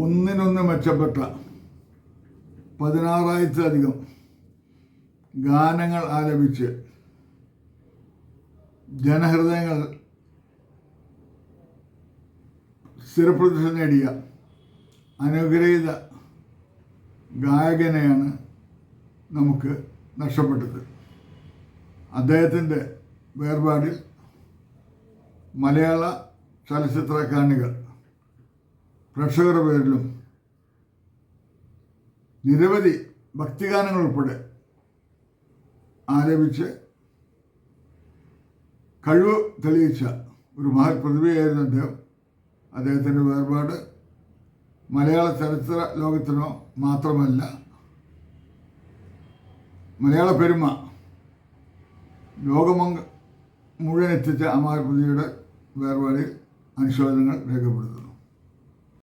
ഒന്നിനൊന്ന് മെച്ചപ്പെട്ട പതിനാറായിരത്തിലധികം ഗാനങ്ങൾ ആലപിച്ച് ജനഹൃദയങ്ങൾ സ്ഥിരപ്രതിഷ്ഠ നേടിയ അനുഗ്രഹീത ഗായകനെയാണ് നമുക്ക് നഷ്ടപ്പെട്ടത്. അദ്ദേഹത്തിന്റെ വേർപാടിൽ മലയാള ചലച്ചിത്ര കാണികൾ പ്രേക്ഷകരുടെ പേരിലും നിരവധി ഭക്തിഗാനങ്ങൾ ഉൾപ്പെടെ ആലപിച്ച് കഴിവ് തെളിയിച്ച ഒരു മഹത് പ്രതിഭയായിരുന്നു അദ്ദേഹം. അദ്ദേഹത്തിന്റെ വേർപാട് മലയാള ചരിത്ര ലോകത്തിനോ മാത്രമല്ല മലയാള പെരുമ ലോകമംഗ മുഴുവൻ എത്തിച്ച അമാർ പ്രതിയുടെ വേർപാടിൽ അനുശോചനങ്ങൾ രേഖപ്പെടുത്തുന്നു.